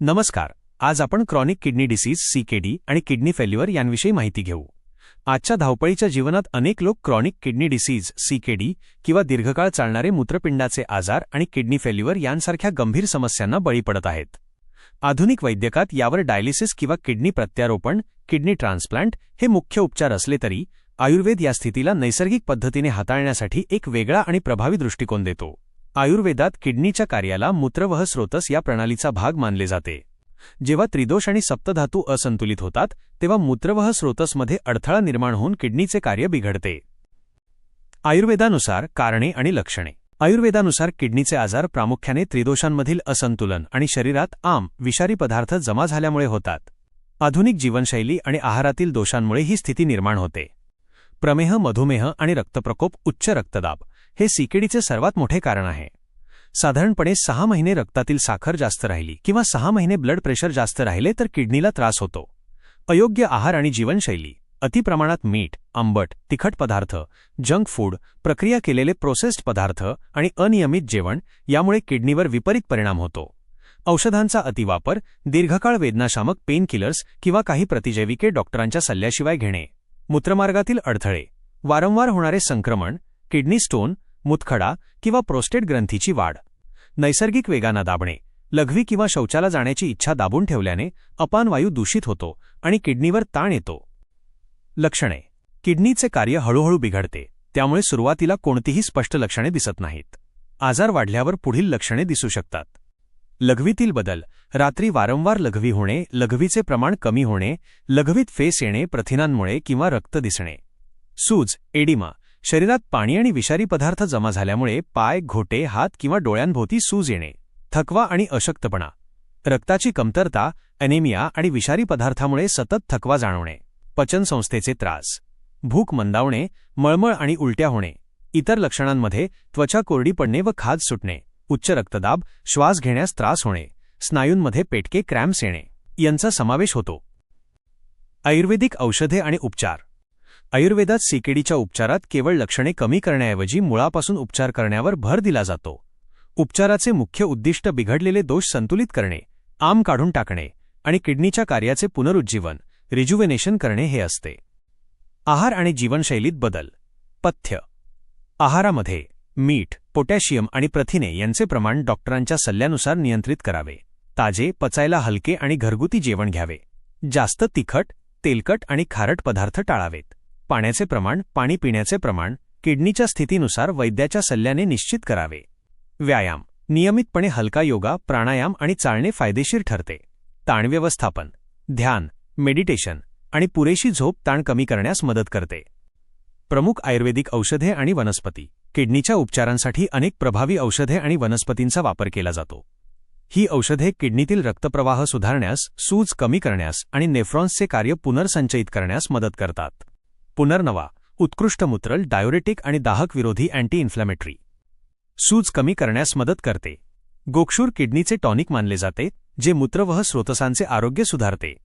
नमस्कार. आज आपण क्रॉनिक किडनी डिसीज सीकेडी आणि किडनी फेल्युअर यांविषयी माहिती घेऊ. आजच्या धावपळीच्या जीवनात अनेक लोक क्रॉनिक किडनी डिसीज सीकेडी किंवा दीर्घकाळ चालणारे मूत्रपिंडाचे आजार आणि किडनी फेल्युअर यांसारख्या गंभीर समस्यांना बळी पडत आहेत. आधुनिक वैद्यकात यावर डायलिसिस किंवा किडनी प्रत्यारोपण किडनी ट्रान्सप्लांट हे मुख्य उपचार असले तरी आयुर्वेद या स्थितीला नैसर्गिक पद्धतीने हाताळण्यासाठी एक वेगळा आणि प्रभावी दृष्टिकोन देतो. आयुर्वेदात किडनीच्या कार्याला मूत्रवह स्रोतस या प्रणालीचा भाग मानले जाते. जेव्हा त्रिदोष आणि सप्तधातू असंतुलित होतात तेव्हा मूत्रवह स्रोतसमध्ये अडथळा निर्माण होऊन किडनीचे कार्य बिघडते. आयुर्वेदानुसार कारणे आणि लक्षणे. आयुर्वेदानुसार किडनीचे आजार प्रामुख्याने त्रिदोषांमधील असंतुलन आणि शरीरात आम विषारी पदार्थ जमा झाल्यामुळे होतात. आधुनिक जीवनशैली आणि आहारातील दोषांमुळे ही स्थिती निर्माण होते. प्रमेह मधुमेह आणि रक्तप्रकोप उच्च रक्तदाब. हे सीकेडीचे सर्वात मोठे कारण आहे. साधारणपणे सहा महिने रक्तातील साखर जास्त राहिली किंवा सहा महिने ब्लड प्रेशर जास्त राहिले तर किडनीला त्रास होतो. अयोग्य आहार आणि जीवनशैली अतिप्रमाणात मीठ आंबट तिखट पदार्थ जंक फूड प्रक्रिया केलेले प्रोसेस्ड पदार्थ आणि अनियमित जेवण यामुळे किडनीवर विपरीत परिणाम होतो. औषधांचा अतिवापर दीर्घकाळ वेदनाशामक पेनकिलर्स किंवा काही प्रतिजैविके डॉक्टरांच्या सल्ल्याशिवाय घेणे. मूत्रमार्गातील अडथळे वारंवार होणारे संक्रमण किडनी स्टोन मुतखडा किंवा प्रोस्टेट ग्रंथीची वाढ. नैसर्गिक वेगानं दाबणे लघवी किंवा शौचाला जाण्याची इच्छा दाबून ठेवल्याने अपानवायू दूषित होतो आणि किडनीवर ताण येतो. लक्षणे. किडनीचे कार्य हळूहळू बिघडते त्यामुळे सुरुवातीला कोणतीही स्पष्ट लक्षणे दिसत नाहीत. आजार वाढल्यावर पुढील लक्षणे दिसू शकतात. लघवीतील बदल. रात्री वारंवार लघवी होणे लघवीचे प्रमाण कमी होणे लघवीत फेस येणे प्रथिनांमुळे किंवा रक्त दिसणे. सूज एडिमा. शरीरात पाणी आणि विषारी पदार्थ जमा झाल्यामुळे पाय घोटे हात किंवा डोळ्यांभोवती सूज येणे थकवा आणि अशक्तपणा रक्ताची कमतरता अनेमिया आणि विषारी पदार्थामुळे सतत थकवा जाणवणे पचनसंस्थेचे त्रास भूक मंदावणे मळमळ आणि उलट्या होणे इतर लक्षणांमध्ये त्वचा कोरडी पडणे व खाज सुटणे उच्च रक्तदाब श्वास घेण्यास त्रास होणे स्नायूंमध्ये पेटके क्रॅम्प्स येणे यांचा समावेश होतो. आयुर्वेदिक औषधे आणि उपचार आयुर्वेदात सीकेडीच्या उपचारात केवळ लक्षणे कमी करण्याऐवजी मुळापासून उपचार करण्यावर भर दिला जातो. उपचाराचे मुख्य उद्दिष्ट बिघडलेले दोष संतुलित करणे आम काढून टाकणे आणि किडनीच्या कार्याचे पुनरुज्जीवन रिज्युवेनेशन करणे हे असते. आहार आणि जीवनशैलीत बदल. पथ्य. आहारामध्ये मीठ पोटॅशियम आणि प्रथिने यांचे प्रमाण डॉक्टरांच्या सल्ल्यानुसार नियंत्रित करावे. ताजे पचायला हलके आणि घरगुती जेवण घ्यावे. जास्त तिखट तेलकट आणि खारट पदार्थ टाळावेत. पाण्याचे प्रमाण पाणी पिण्याचे प्रमाण किडनीच्या स्थितीनुसार वैद्याच्या सल्ल्याने निश्चित करावे. व्यायाम नियमितपणे हलका योगा प्राणायाम आणि चालणे फायदेशीर ठरते. ताणव्यवस्थापन ध्यान मेडिटेशन आणि पुरेशी झोप ताण कमी करण्यास मदत करते. प्रमुख आयुर्वेदिक औषधे आणि वनस्पती किडनीच्या उपचारांसाठी अनेक प्रभावी औषधे आणि वनस्पतींचा वापर केला जातो. ही औषधे किडनीतील रक्तप्रवाह सुधारण्यास सूज कमी करण्यास आणि नेफ्रॉन्सचे कार्य पुनर्संचयित करण्यास मदत करतात. पुनर्नवा उत्कृष्ट मूत्रल डायोरेटिक आणि दाहक विरोधी अँटी इन्फ्लॅमेटरी सूज कमी करण्यास मदत करते. गोक्षूर किडनीचे टॉनिक मानले जाते जे मूत्रवह स्रोतसांचे आरोग्य सुधारते.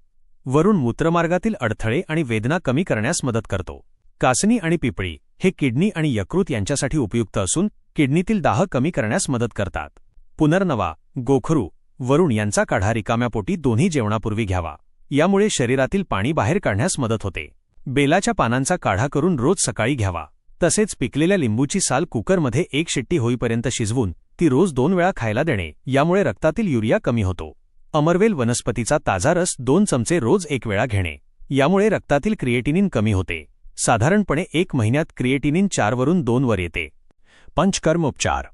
वरून मूत्रमार्गातील अडथळे आणि वेदना कमी करण्यास मदत करतो. कासनी आणि पिपळी हे किडनी आणि यकृत यांच्यासाठी उपयुक्त असून किडनीतील दाह कमी करण्यास मदत करतात. पुनर्नवा गोखरू वरुण यांचा काढा रिकाम्यापोटी दोन्ही जेवणापूर्वी घ्यावा. यामुळे शरीरातील पाणी बाहेर काढण्यास मदत होते. बेलाच्या पानांचा काढा करून रोज सकाळी घ्यावा. तसेच पिकलेल्या लिंबूची साल कुकरमध्ये एक शिट्टी होईपर्यंत शिजवून ती रोज दोन वेळा खायला देणे यामुळे रक्तातील युरिया कमी होतो. अमरवेल वनस्पतीचा ताजा रस दोन चमचे रोज एक वेळा घेणे यामुळे रक्तातील क्रिएटिनिन कमी होते. साधारणपणे एक महिन्यात क्रिएटिनिन चारवरून दोनवर येते. पंचकर्म उपचार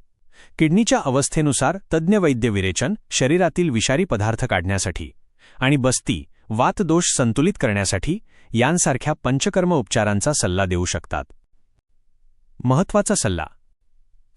किडनीच्या अवस्थेनुसार तज्ज्ञ वैद्य विरेचन शरीरातील विषारी पदार्थ काढण्यासाठी आणि बस्ती वातदोष संतुलित करण्यासाठी यांसारख्या पंचकर्म उपचारांचा सल्ला देऊ शकतात. महत्त्वाचा सल्ला.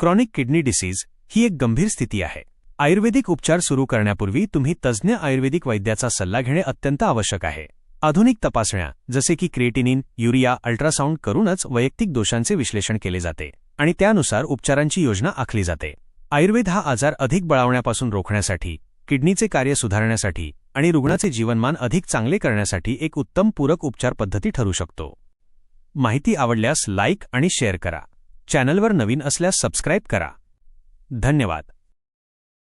क्रॉनिक किडनी डिसीज ही एक गंभीर स्थिती आहे. आयुर्वेदिक उपचार सुरू करण्यापूर्वी तुम्ही तज्ज्ञ आयुर्वेदिक वैद्याचा सल्ला घेणे अत्यंत आवश्यक आहे. आधुनिक तपासण्या जसे की क्रिएटिनिन युरिया अल्ट्रासाऊंड करूनच वैयक्तिक दोषांचे विश्लेषण केले जाते आणि त्यानुसार उपचारांची योजना आखली जाते. आयुर्वेद हा आजार अधिक बळावण्यापासून रोखण्यासाठी किडनीचे कार्य सुधारण्यासाठी आणि रुग्णाचे जीवनमान अधिक चांगले करण्यासाठी एक उत्तम पूरक उपचार पद्धती ठरू शकतो. माहिती आवडल्यास लाईक आणि शेअर करा. चॅनलवर नवीन असल्यास सबस्क्राईब करा. धन्यवाद.